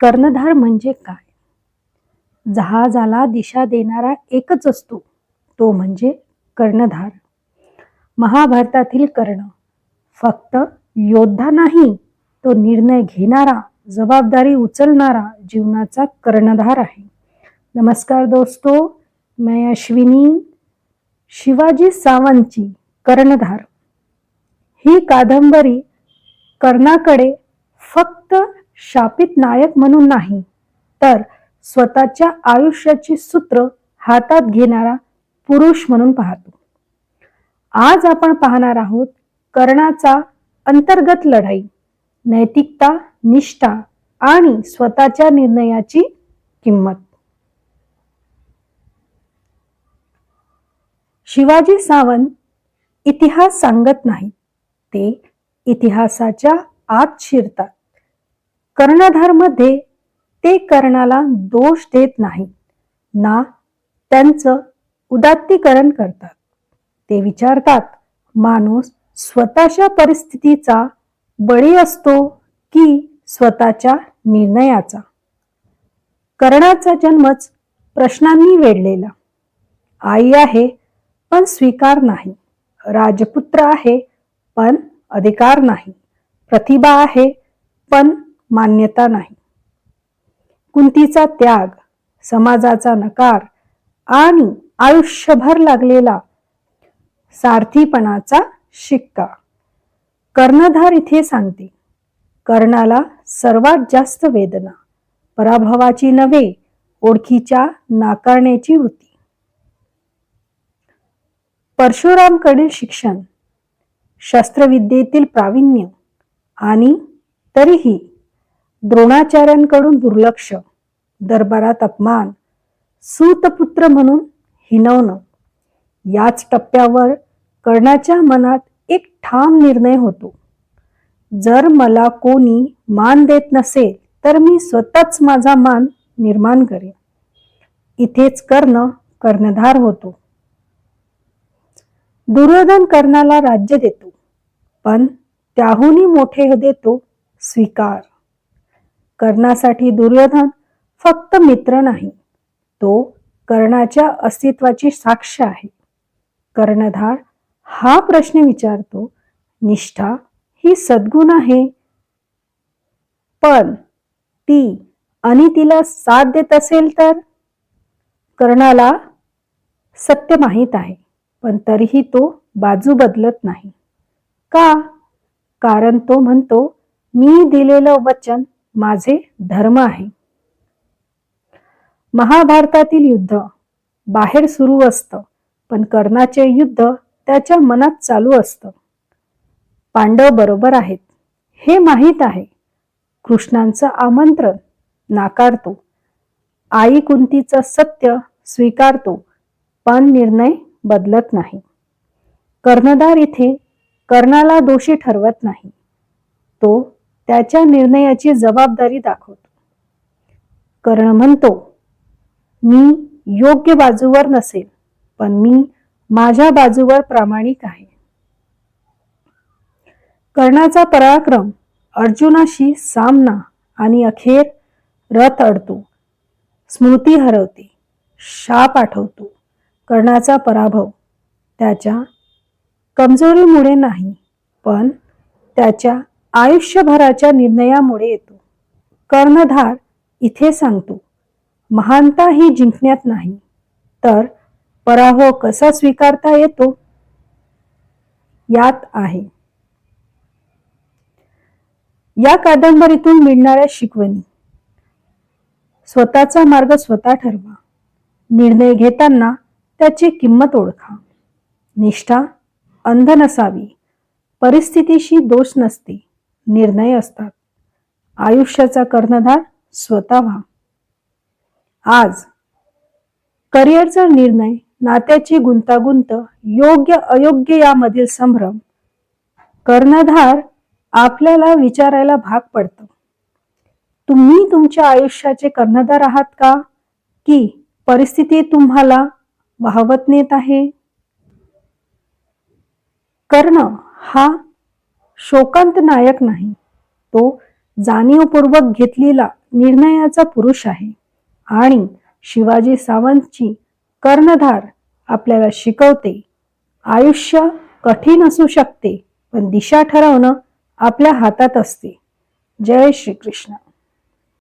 कर्णधार म्हणजे काय? जहाजाला दिशा देणारा एकच असतो तो म्हणजे कर्णधार. महाभारतातील कर्ण फक्त योद्धा नाही तो निर्णय घेणारा जबाबदारी उचलणारा जीवनाचा कर्णधार आहे. नमस्कार दोस्तो मैं अश्विनी शिवाजी सावंतची कर्णधार. ही कादंबरी कर्णाकडे फक्त शापित नायक म्हणून नाही तर स्वतःच्या आयुष्याची सूत्र हातात घेणारा पुरुष म्हणून पाहतो. आज आपण पाहणार आहोत कर्णाचा अंतर्गत लढाई नैतिकता निष्ठा आणि स्वतःच्या निर्णयाची किंमत. शिवाजी सावंत इतिहास सांगत नाही ते इतिहासाच्या आत शिरतात. कर्णधारमध्ये ते कर्णाला दोष देत नाहीत ना त्यांचं उदात्तीकरण करतात. ते विचारतात माणूस स्वतःच्या परिस्थितीचा बळी असतो की स्वतःच्या निर्णयाचा? कर्णाचा जन्मच प्रश्नांनी वेढलेला. आई आहे पण स्वीकार नाही. राजपुत्र आहे पण अधिकार नाही. प्रतिभा आहे पण मान्यता नाही. कुंतीचा त्याग समाजाचा नकार आणि आयुष्यभर लागलेला सारथीपणाचा शिक्का. कर्णधार इथे सांगते कर्णाला सर्वात जास्त वेदना पराभवाची नव्हे ओळखीच्या नाकारण्याची होती परशुरामकडील शिक्षण शस्त्रविद्येतील प्रावीण्य आणि तरीही द्रोणाचार्यांकडून दुर्लक्ष दरबारात अपमान सूतपुत्र म्हणून हिनवणं. याच टप्प्यावर कर्णाच्या मनात एक ठाम निर्णय होतो. जर मला कोणी मान देत नसेल तर मी स्वतःच माझा मान निर्माण करेन. इथेच कर्ण कर्णधार होतो. दुर्योधन कर्णाला राज्य देतो पण त्याहूनही मोठे देतो स्वीकार. कर्णासाठी दुर्योधन फक्त मित्र नाही तो कर्णाच्या अस्तित्वाची साक्ष आहे. कर्णधार हा प्रश्न विचारतो निष्ठा ही सद्गुण आहे? पण ती आणि तिला साथ देत असेल तर? कर्णाला सत्य माहीत आहे पण तरीही तो बाजू बदलत नाही. का? कारण तो म्हणतो मी दिलेलं वचन माझे धर्म आहे. महाभारतातील युद्ध बाहेर सुरू असतं पण कर्णाचे युद्ध त्याच्या मनात चालू असतं. पांडव बरोबर आहेत हे माहीत आहे. कृष्णांचं आमंत्रण नाकारतो. आई कुंतीचं सत्य स्वीकारतो पण निर्णय बदलत नाही. कर्णधार इथे कर्णाला दोषी ठरवत नाही. तो त्याच्या निर्णयाची जबाबदारी दाखवतो. कर्ण म्हणतो मी योग्य बाजूवर नसेल पण मी माझ्या बाजूवर प्रामाणिक आहे. कर्णाचा पराक्रम अर्जुनाशी सामना आणि अखेर रथ अडतो. स्मृती हरवते शाप आठवतो. कर्णाचा पराभव त्याच्या कमजोरीमुळे नाही पण त्याच्या आयुष्यभराच्या निर्णयामुळे येतो. कर्णधार इथे सांगतो महानता ही जिंकण्यात नाही तर पराभव कसा स्वीकारता येतो? यात आहे. या कादंबरीतून मिळणाऱ्या शिकवणी. स्वतःचा मार्ग स्वतः ठरवा. निर्णय घेताना त्याची किंमत ओळखा. निष्ठा अंध नसावी. परिस्थितीशी दोष नसते. निर्णय असतात. आयुष्याचा कर्णधार स्वतः व्हा आज करिअरचा निर्णय नात्याची गुंतागुंत योग्य अयोग्य यामधील संभ्रम कर्णधार आपल्याला विचारायला भाग पडतं. तुम्ही तुमच्या आयुष्याचे कर्णधार आहात का? की परिस्थिती तुम्हाला वाहवत नेत आहे? कर्ण हा शोकांत नायक नाही. तो जाणीवपूर्वक घेतलेला निर्णयाचा पुरुष आहे आणि शिवाजी सावंतची कर्णधार आपल्याला शिकवते. आयुष्य कठीण असू शकते पण दिशा ठरवणं आपल्या हातात असते. जय श्रीकृष्ण.